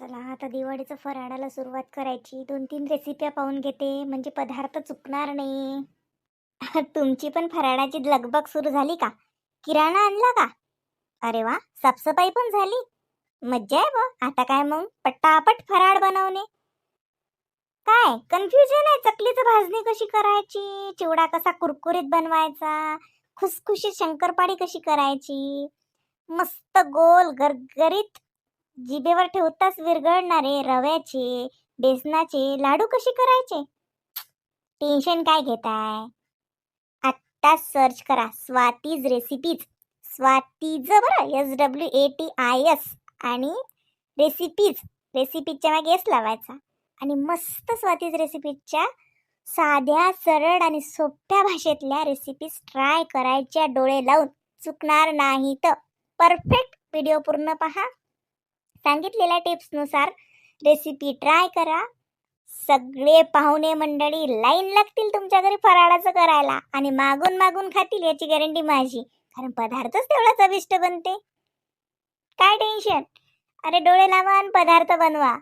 चला आता दिवाळीचं फराळाला सुरुवात करायची. दोन तीन रेसिप्या पाहून घेते. म्हणजे पदार्थ चुकणार नाही. तुमची पण फराळाची लगबग सुरू झाली का? किराणा आणला का? अरे वा साफसफाई पण झाली. मज्जा आहे ब आता काय मग? पट्टापट फराळ बनवणे. काय? कन्फ्युजन आहे. चकलीचं भाजणी कशी करायची? चिवडा कसा कुरकुरीत बनवायचा? खुसखुशीत शंकरपाळी कशी करायची? मस्त गोल गरगरीत जिभेवर ठेवताच विरघळणारे रव्याचे बेसनाचे लाडू कसे करायचे? टेन्शन काय घेताय? आत्ता सर्च करा स्वातीज रेसिपीज स्वातीज बरं S W A T I S आणि रेसिपीज रेसिपीजच्या मागे एस लावायचा. आणि मस्त स्वातीज रेसिपीजच्या साध्या सरळ आणि सोप्या भाषेतल्या रेसिपीज ट्राय करायच्या डोळे लावून. चुकणार नाही तर. परफेक्ट व्हिडिओ पूर्ण पहा. सांगितलेल्या टिप्सनुसार रेसिपी ट्राय करा. सगळे पाहुणे मंडळी लाईन लागतील तुमच्या घरी फराळाचं करायला आणि मागून मागून खातील याची गॅरंटी माझी. कारण पदार्थच तेवढा चविष्ट बनते. काय टेन्शन अरे डोळे लावा आणि पदार्थ बनवा.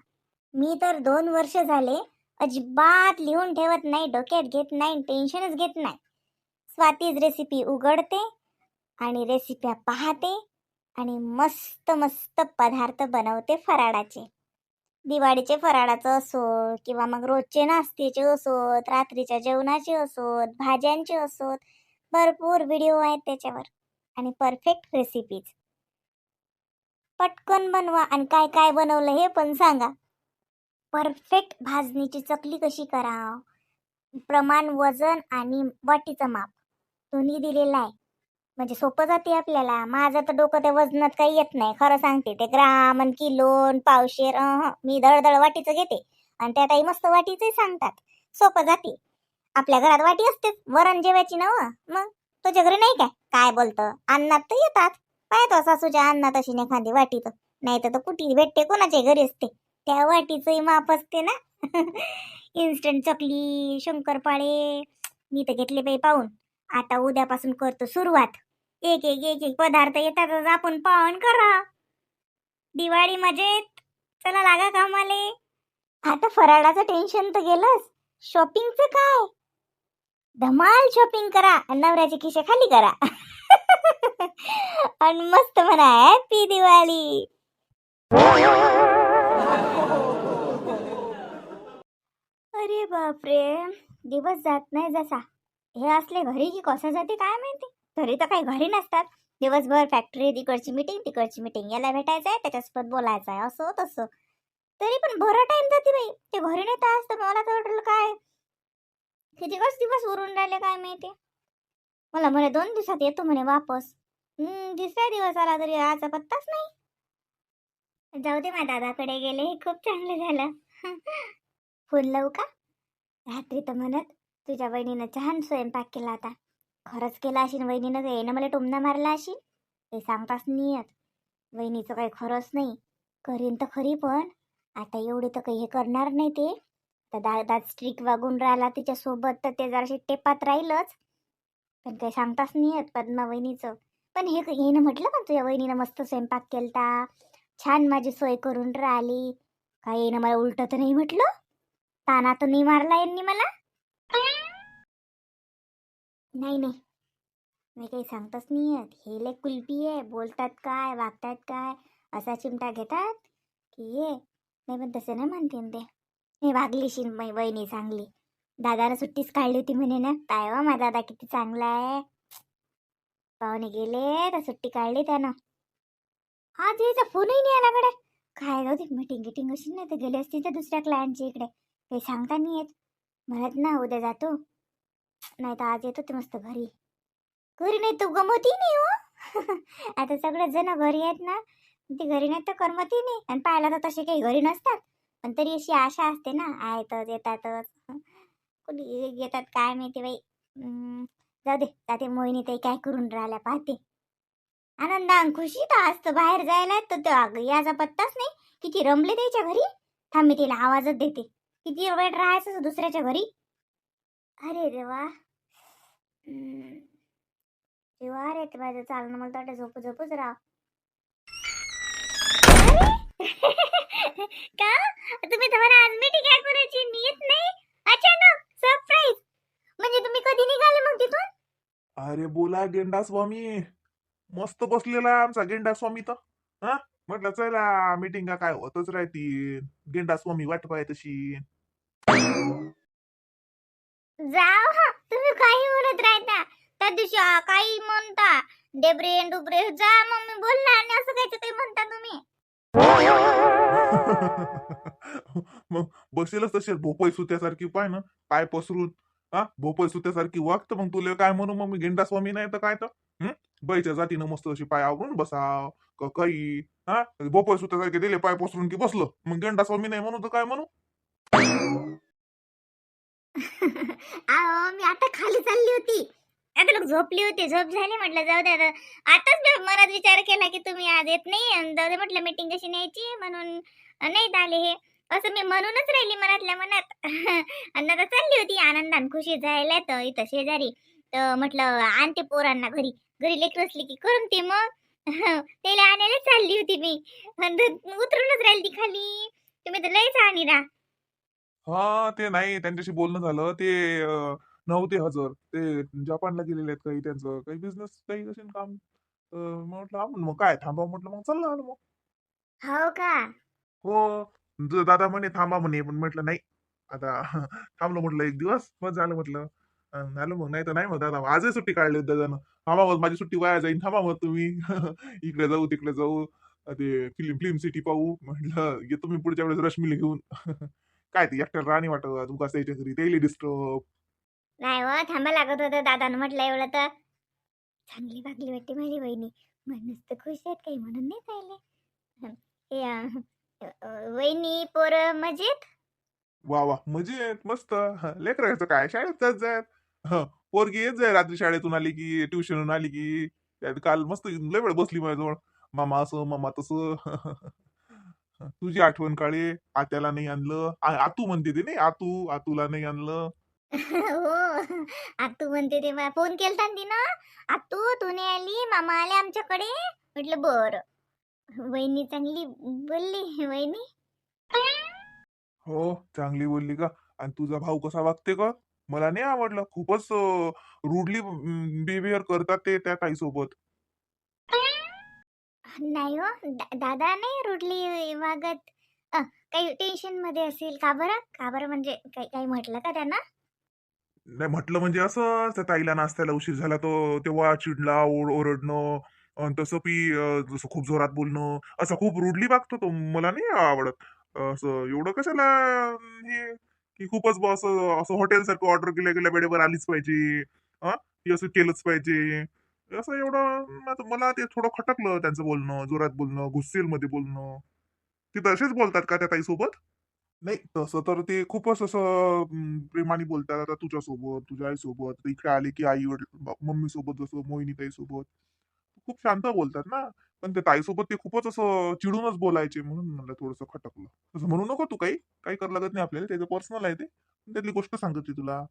मी तर दोन वर्ष झाले अजिबात लिहून ठेवत नाही डोक्यात घेत नाही टेन्शनच घेत नाही. स्वातीज रेसिपी उघडते आणि रेसिप्या पाहते. आणि मस्त मस्त पदार्थ बनवते फराळाचे. दिवाळीचे फराळाचं असोत किंवा मग रोजचे नाश्त्याचे असोत रात्रीच्या जेवणाचे असोत भाज्यांचे असोत भरपूर व्हिडिओ आहेत त्याच्यावर. आणि परफेक्ट रेसिपीज पटकन बनवा आणि काय काय बनवलं हे पण सांगा. परफेक्ट भाजणीची चकली कशी कराव? प्रमाण वजन आणि वाटीचं माप. दोन्ही दिलेलं आहे. म्हणजे सोपं जाते आपल्याला. माझं तर डोकं त्या वजनात काही येत नाही. खरं सांगते ते ग्राम आणि किलोन पावशेर मी दळदळ वाटीचं घेते. आणि त्या ताई मस्त वाटीचंही सांगतात. सोपं जाते. आपल्या घरात वाटी असते वरण जेवायची ना व. मग तुझ्या घरी नाही काय? काय बोलतं? अन्नात तर येतात. पाहतो सासूच्या अन्नात अशी नाही खांदी वाटी तर नाही तर कुठे भेटते कोणाच्या घरी असते. त्या वाटीचंही माप असते ना. इन्स्टंट चकली शंकरपाळे मी तर घेतले बाई पाहून. आता उद्यापासून करतो सुरुवात. एक एक एक एक पदार्थ येतातच आपण पाहून करा. दिवाळी मजेत. चला लागा कामाले. आता फराळाचं टेन्शन तर गेलंच. शॉपिंगचं काय? धमाल शॉपिंग करा नवऱ्याचे खिशे खाली करा. आणि मस्त म्हणा हॅपी दिवाळी. अरे बापरे. दिवस जात नाही जसा. हे असले घरी की कसं जाते काय माहिती? घरी तर काही घरी नसतात. दिवसभर फॅक्टरी तिकडची मिटिंग तिकडची मिटिंग याला भेटायचं आहे त्याच्यासोबत बोलायचं आहे असं तसं. तरी पण बरं टाइम जाते बाई. ते घरी नाही तर असतं मला तर वाटलं काय? किती कस दिवस उरून राहिले काय माहिती? मला म्हणे दोन दिवसात येतो म्हणे वापस. दुसऱ्या दिवस आला तरी आजचा पत्ताच नाही. जाऊ दे माझ्या दादाकडे गेले. हे खूप चांगलं झालं. फोन लावू का? रात्री तर म्हणत तुझ्या बहिणीनं छान स्वयंपाक केला आता खरंच केला अशीन वहिनीनं का येणं मला टोमना मारला अशीन. ते सांगताच नाही येत. वहिनीचं काही खरंच नाही. करीन तर खरी पण. आता एवढे तर काही हे करणार नाही ते. तर दादा स्ट्रिक वागून राहिला तिच्यासोबत तर ते जराशी टेपात राहीलच. पण काही सांगताच नाही येत पद्मा वहिनीचं. पण हे येणं म्हटलं पण तुझ्या वहिनीनं मस्त स्वयंपाक केलता? छान माझी सोय करून राहिली. काय येणं मला उलटं तर नाही म्हटलं? ताना तर नाही मारला यांनी मला? नाही नाही. मी काही सांगतच नाही आहेत हे लय कुलपी आहे. बोलतात काय वागतात काय असा चिमटा घेतात की ये. नाही पण तसं नाही म्हणते ते. मी वागलीशी मै वहिनी चांगली. दादाला सुट्टीच काढली होती म्हणे ना. काय वा माझा दादा किती चांगला आहे. पाहुणे गेले तर सुट्टी काढली त्यानं. हा तिचा फोनही नाही आलाकडे काय जाऊ दे मिटिंग गिटिंग अशी नाही तर गेली असतील तर दुसऱ्या क्लायंटच्या इकडे. काही सांगता नाही येत म्हणत ना उद्या जातो. नाही तर आज येत होते मस्त घरी. घरी नाही तू गमवती नाही हो. आता सगळे जण घरी आहेत ना ती घरी नाही तर करमती नाही. आणि पाहायला तर तसे काही घरी नसतात. पण तरी अशी आशा असते ना आहेतच येतातच. कुणी येतात काय माहिती बाई. जाऊ दे जाते मोहिनी ताई काय करून राहिल्या पाहते. आनंदान खुशी तर आज तर बाहेर जायला तर तो अगं याचा पत्ताच नाही. किती रमले त्याच्या घरी. थांब मी तिला आवाजच देते. किती वेळ राहायचं दुसऱ्याच्या घरी? अरे देवा देवा अरे ते माझं चालणं मला वाटतं झोप झोपच राह का? तुम्ही तुम्हाला आज मीटिंग आहे करायची मी येत नाही. अचानक! सरप्राईज म्हणजे तुम्ही कधी निघाले मग तिथून? अरे बोला गेंडा स्वामी. मस्त बसलेला आमचा गेंडा स्वामी तर. हा? म्हटलं चला मीटिंग काय होतच राहतील. गेंडा स्वामी वाट पाय तशी जाव हा तुम्ही काही म्हणत राहता. त्या दिवशी आ, काही म्हणता. डेबरे डुबरे जा मम्मी बोलला आणि असं काहीच काही म्हणता तुम्ही. मग बसेलच तसे भोपई सुत्यासारखी पाय ना पाय पसरून. हा भोपई सुत्यासारखी वागत मग तुला काय म्हणू मग मी गेंडा स्वामी नाही तर काय तर? हं? बाईच्या जातीनं मस्त अशी पाय आवरून बसाव क- काही हा भोपई सुत्यासारखे दिले पाय पसरून की बसलो. मग गेंडा स्वामी नाही म्हणू तर काय म्हणू? अहो मी आता खाली चालली होती. आता लोक झोपली होती. झोप झाली म्हटलं जाऊ दे आता. आताच मी मनात विचार केला की तुम्ही आज येत नाही जाऊ दे म्हटलं मीटिंग कशी न्यायची म्हणून. नाही आले हे. असं मी म्हणूनच राहिली मनातल्या मनात. आणि आता चालली होती आनंदान खुशी जायला तर इथं शेजारी. तर म्हटलं आणते पोरांना घरी. घरी लेकर असली की करून ते मग. त्याला आणायला चालली होती मी. उतरूनच राहिली ती खाली. तुम्ही तर लयच आणि राहा हा ते नाही. त्यांच्याशी बोलणं झालं. ते अं, नव्हते हजर. ते जपानला गेलेले आहेत काही त्यांचं. काही बिझनेस काही असेल काम. तर मग म्हटलं आपण मग काय थांबा? म्हटलं मग चाललं आलं मग. हो का? हो. ज- दादा म्हणे थांबा म्हणे. पण म्हटलं नाही. आता थांबलो म्हटलं एक दिवस. मग झालं म्हटलं. आलो मग. नाही तर नाही मग दादा आजही सुट्टी काढली होती दादानं. थांबा मग माझी सुट्टी वाया जाईल थांबा मग तुम्ही. इकडे जाऊ तिकडे जाऊ. अं ते फिल्म फिल्म सिटी पाहू. म्हटलं येतो मी पुढच्या वेळेस. रश्मीला घेऊन. काय ती एकट्याला राणी वाटत उगाच त्याच्या घरी त्याला डिस्टर्ब नाही हो थांबा लागत होतं दादानं म्हटलं एवढं तर. चांगली वागली वाटते माझी बहिणी म्हणूनच तर खुश आहेत काही म्हणून नाही पाहिले वहिनी पोर मजेत? वा वा मजेत मस्त. लेकरायचं काय? शाळेत जात जात. पोरगी येत जाय रात्री शाळेतून आली की ट्युशनून आली की. काल मस्त लय वेळ बसली माझ्याजवळ. मामा असं मामा तसं. तुझी आठवण काळे आत्याला नाही आणलं. आ- आतू म्हणते ते नाही आतू आतूला नाही आणलं. हो आतू म्हणते ते मला फोन केलता ना तिनं. आतू तू नाही आली मामा आले आमच्याकडे. म्हटलं बर. वहिनी चांगली बोलली वहिनी. हो चांगली बोलली का? आणि तुझा भाऊ कसा वागते का? मला नाही आवडलं. खूपच रुडली बिहेवियर करतात ते त्या ताईसोबत. नाही हो. दा- दादा नाही रुडली वागत अ, काही टेन्शनमध्ये असेल का बरं? का बरं म्हणजे काही काही म्हटलं का त्यांना? नाही म्हटलं म्हणजे असं त्या ताईला नाश्त्याला उशीर झाला तो तेव्हा चिडला ओर ओरडणं अन तसं पी जसं खूप जोरात बोलणं असं खूप रुडली वागतो तो. मला नाही आवडत. असं एवढं कशाला अं, हे की खूपच बुवा असं असं हॉटेल सारखं ऑर्डर केल्या गेल्या वेळेवर आलीच पाहिजे. हा हे असं केलंच पाहिजे. असं एवढं म- मला ते थोडं खटकलं त्यांचं बोलणं जोरात बोलणं गुस्सेल मध्ये बोलणं. ते तसेच बोलतात का त्या ताईसोबत? नाही तसं तर ते खूपच असं प्रेमाने बोलतात आता तुझ्यासोबत तुझ्या आईसोबत इकडे आले की आई वडील मम्मी सोबत जसं मोहिनी ताईसोबत. खूप शांत बोलतात ना. पण ते ताईसोबत ते खूपच असं चिडूनच बोलायचे म्हणून मला थोडंसं खटकलं. तसं म्हणू नको तू काही काही कर लागत नाही आपल्याला त्याचं पर्सनल आहे ते. त्यातली गोष्ट सांगते तुला.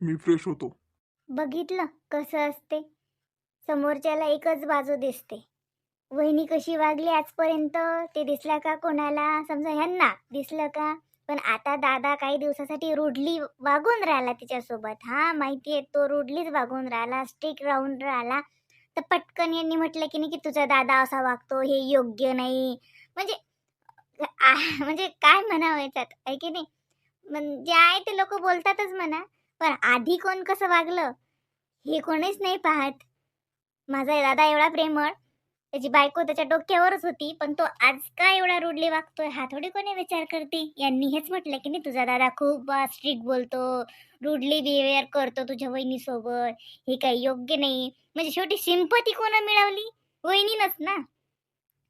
मी फ्रेश होतो. बघितलं कसं असते. समोरच्याला एकच बाजू दिसते. वहिनी कशी वागली आजपर्यंत? ते दिसलं का कोणाला? समजा ह्यांना दिसलं का? पण आता दादा काही दिवसासाठी रुडली वागून राहिला तिच्यासोबत. हा माहिती आहे तो रुडलीच वागून राहिला स्ट्रिक राहून राहिला. तर पटकन यांनी म्हटलं की नाही की तुझा दादा असा वागतो हे योग्य नाही. म्हणजे आ, म्हणजे काय म्हणावं याच्यात? आहे की नाही? म्हणजे आहे ते लोक बोलतातच म्हणा. पण आधी कोण कसं वागलं? हे कोणीच नाही पाहत. माझा दादा एवढा प्रेमळ. त्याची बायको त्याच्या डोक्यावरच होती पण तो आज का एवढा रुडली वागतोय हा थोडी कोणी विचार करते? यांनी हेच म्हटलं की नाही तुझा दादा खूप स्ट्रिक्ट बोलतो रुडली बिहेवियर करतो तुझ्या वहिनीसोबत हे काही योग्य नाही. म्हणजे शेवटी सिंपती कोण मिळवली? वहिनीनच ना.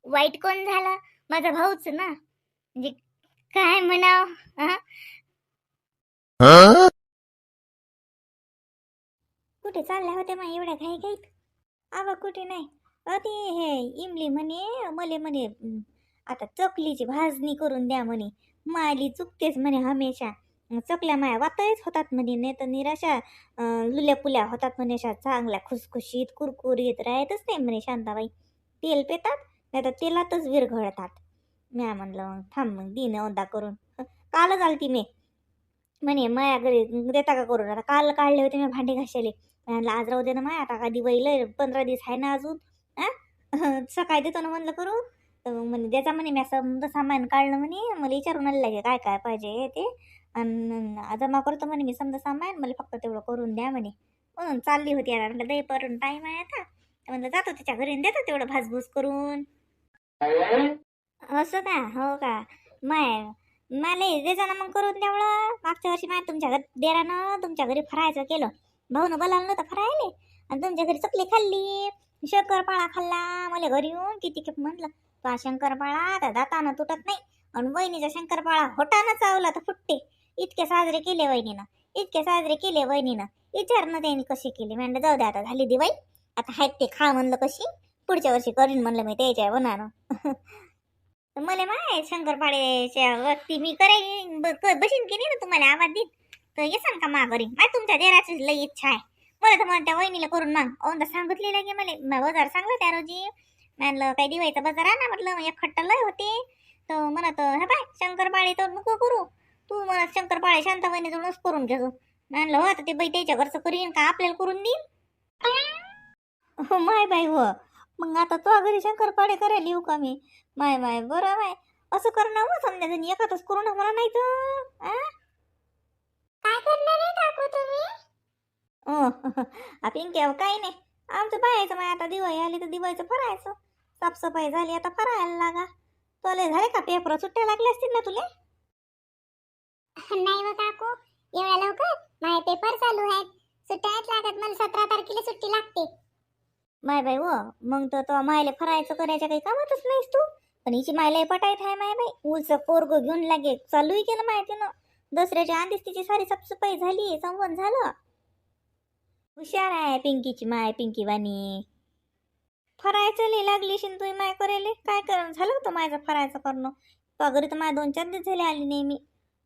वाईट कोण झाला? माझा भाऊच ना. म्हणजे काय म्हणाव? हा? कुठे चालल्या होत्या मग एवढ्या घाई घाईत आवा कुठे नाही. अरे हे इमली म्हणे मले म्हणे आता चकलीची भाजणी करून द्या म्हणे. माली चुकतेच म्हणे हमेशा. चकल्या माया वातळीच होतात म्हणे नाही तर निराशा लुल्या पुल्या होतात म्हणे अशा चांगल्या खुसखुशीत कुरकुरीत राहतच नाही म्हणे शांताबाई. तेल पेतात नाही तर तेलातच विरघळतात म्या म्हणलं मग थांब मग दिन ओदा करून. कालच आलती मी. म्हणे माया घरी देता का करून? आता काल काढले होते मी भांडे घासायले. म्हणलं आज राहू दे ना माय आता का दिवाळीला पंधरा दिवस आहे ना अजून सकाळी देतो ना म्हणलं करू. तर म्हणे द्याचा म्हणे मी समजा सामान काढलं म्हणे मला विचारून आलं लागे काय काय पाहिजे ते. आणि जमा करतो म्हणे मी समजा सामान मला फक्त तेवढं करून द्या म्हणे. म्हणून चालली होती यार म्हटलं दही परून टाईम आहे आता. म्हणलं जातो तिच्या घरी देतो तेवढं भासभूस करून. असं का? हो का? माय मला देजा ना मग करून तेवढं मागच्या वर्षी माय तुमच्या घरी देरानं तुमच्या घरी फरायचं केलं. भाऊनं बोलावलं नव्हतं फरायले आणि तुमच्या घरी चकली खाल्ली. शंकरपाळा खाल्ला. मला घरी येऊन किती खेप म्हटलं तो शंकरपाळा तर दातानं तुटत नाही. आणि वहिनीचा शंकरपाळा होटानं चावला तर फुटते. इतके साजरे केले वहिनीनं. इतके साजरे केले वहिनीनं. विचारणं त्यांनी कशी केली? म्हणलं जाऊ दे आता झाली दिवाळी. आता हायत ते खा म्हणलं कशी. पुढच्या वर्षी करीन म्हणलं मी त्याच्या बनानं मला माय शंकरपाळेच्या वरती मी करेन ब- बशीन की नाही ना तुम्हाला आवाज देईन तर येसान का माघारी? माय तुमच्या देराची लई इच्छा आहे. मला तर मला त्या वहिनीला करून मग. औंदा सांगितलेलं की मला. बाजार सांगलं त्या रोजी. म्हणलं काही दिवाळीचा बाजार आणा म्हटलं. एक खट्टा लय होते. तर म्हणत हा बाय शंकरपाळे तर नको करू. तू म्हणत शंकरपाळे शांत वहिनीजवळच करून घेतो म्हणलं हो आता ते बाई त्याच्या घरचं करीन का? आपल्याला करून देईन? हो माय बाई हो. मग आता तो घरी शंकरपाळे करायला येऊ का मी? माय माय बरं माय. असं करणं हो समजा जण एखादच करू ना मला नाही तर आ? काय करणार आहे काकू तुम्ही? आपण केव काही नाही. आमचं पाहायचं माय आता दिवाळी आली तर दिवाळीचं फरायचं. साफसफाई झाली आता फरायला लागा. तुला झाले का पेपर? सुट्ट्या लागल्या असतील ना तुले? नाही व काकू एवढ्या लवकर? माझे पेपर चालू आहेत. सुट्ट्या नाहीत लागत मला सतरा तारखेला सुट्टी लागते. माय बाई व मग तर तो मायले फरायचं करायच्या काही कामातच नाहीस तू. पण हिची मायला पटायत आहे माय बाई. उलचं पोरग घेऊन लागे चालूही केलं माहिती ना दसऱ्याच्या आधीच तिची सारी साफसफाई झाली संवत झालं. हुशार आहे पिंकीची माय पिंकी वाणी. फरायचं लई लागली शिन तुम्ही माय करेले काय कर झालं होतं माझं फरायचं करणं? तो घरी तर माय दोन चार दिवस झाले आली नाही मी.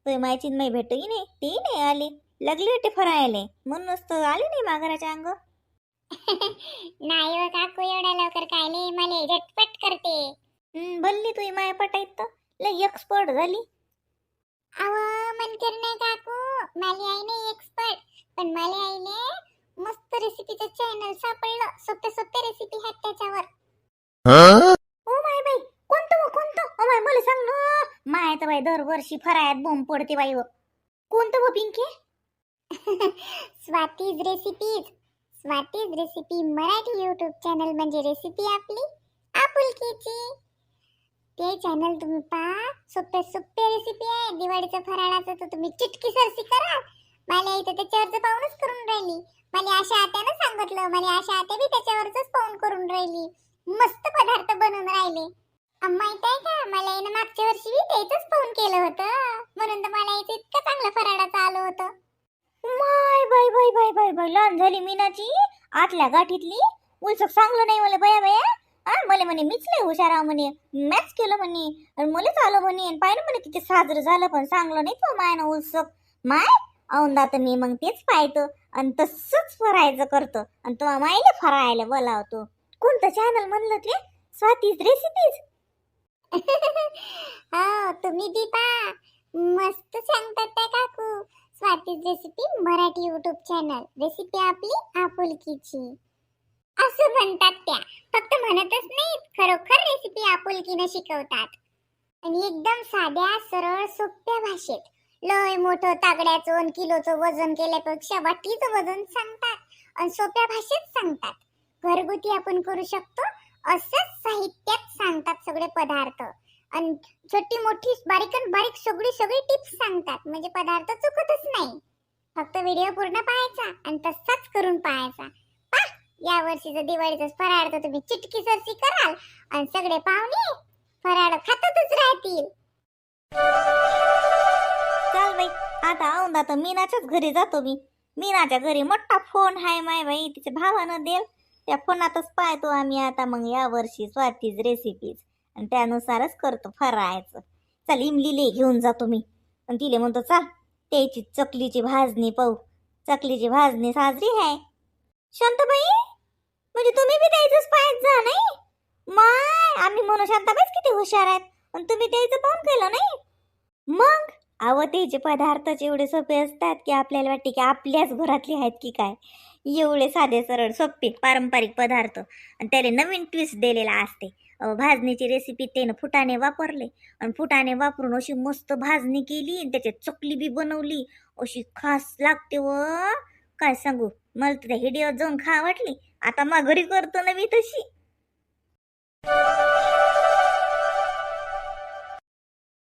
तुझी मायची माई भेटही नाही? तीही नाही आली. लागली होती फरायले. म्हणूनच तर आली नाही माघाराच्या अंग. नाही व काकू एवढ्या लवकर काय नाही. मला झटपट करते. हं, भल्ली तुझी माय पटाईत तर. लय एक्सपर्ट झाली. अव मनकर नाही काकू. माली आई नाही एक्सपर्ट पण माली आईने मस्त रेसिपीचं चॅनल सापडलं. सोपे सोपे रेसिपी आहेत त्याच्यावर. ओ माय बाई कोणतं कोणतं? ओ माय मला सांग ना. माय तर बाई दरवर्षी फरायात बोंब पडते बाई व कोणतं व Pinky? Swati's recipes Swati's recipe Marathi YouTube channel म्हणजे रेसिपी आपली. आपुलकीची. ते चॅनल तुम्ही पहा. सोपे सोपे रेसिपी आहे. दिवाळीचं फराळाचं तर तुम्ही चिटकी सरसी करा. मला इथं त्याच्यावरचं पाहूनच करून राहिली. मला आशा आत्यानं सांगितलं. मला आशा आत्या बी त्याच्यावरच पाहून करून राहिली. मस्त पदार्थ बनवून राहिले. अं, माहीत आहे का? मला यानं मागच्या वर्षी बी त्याच पाहून केलं होतं. म्हणून तर मला इथं इतकं चांगलं फराळाचं आलं होतं. माय bye bye bye bye bye लहान झाली मीनाची. आतल्या गाठीतली. उलसक चांगलं नाही मला बया बया. मला म्हणे मीच लय हुशार आहे म्हणे. मॅच केलं म्हणे. आणि मलाच आलं म्हणे. आणि पाहिलं म्हणे किती साजरं झालं पण सांगलं नाही तो माय ना माय औंदा तर मी मग तेच पाहतो. आणि तसंच फरायचं करतो. आणि तो मायला फरायला बोलावतो. कोणतं चॅनल म्हणलं ते? स्वातीच रेसिपीज हो तुम्ही दीपा मस्त सांगतात त्या काकू. स्वातीच recipe Marathi YouTube channel recipe आपली आपुलकीची. असं म्हणतात त्या. फक्त म्हणतच नाहीत खरोखर रेसिपी आपुलकीनं शिकवतात. आणि एकदम साध्या सरळ सोप्या भाषेत. लय मोठं तागड्याचं किलोचं वजन केल्यापेक्षा वाटीचं वजन सांगतात आणि सोप्या भाषेत सांगतात. घरगुती आपण करू शकतो असंच साहित्यात सांगतात सगळे पदार्थ. आणि छोटी मोठी बारीक बारीक सगळी सगळी टिप्स सांगतात. म्हणजे पदार्थ चुकतच नाही. फक्त व्हिडिओ पूर्ण पाहायचा आणि तसाच करून पाहायचा. या वर्षीचं दिवाळीचं फराळ तर तुम्ही चिटकी सरसी कराल आणि सगळे पाहुणे फराळ खातच राहतील. चल बाई आता औंदा तर मीनाच्याच घरी जातो मी. मीनाच्या घरी मोठा फोन आहे माय बाई तिच्या भावानं देल. त्या फोनातच पाहतो आम्ही आता मग या वर्षी स्वातीच रेसिपीज आणि त्यानुसारच करतो फरायचं चल इमलीले घेऊन जातो मी. आणि तिले म्हणतो चाल त्याची चकलीची भाजणी पाहू. चकलीची भाजणी साजरी आहे शांताबाई? म्हणजे तुम्ही बी द्यायचंच पाहत जा नाही? माय आम्ही म्हणू शांताबाईच किती हुशार आहेत. आणि तुम्ही द्यायचं पाहून केलं नाही? मग? अहो त्याचे पदार्थच एवढे सोपे असतात की आपल्याला वाटते की आपल्याच घरातले आहेत की काय? एवढे साधे सरळ सोपे पारंपरिक पदार्थ. आणि त्याला नवीन ट्विस्ट दिलेला असते. अहो, भाजणीची रेसिपी त्यानं फुटाणे वापरले. आणि फुटाणे वापरून अशी मस्त भाजणी केली आणि त्याच्यात चकली बी बनवली. अशी खास लागते व. काय सांगू? मला तर हिडिओ जाऊन खा वाटली. आता माघारी करतो ना मी तशी.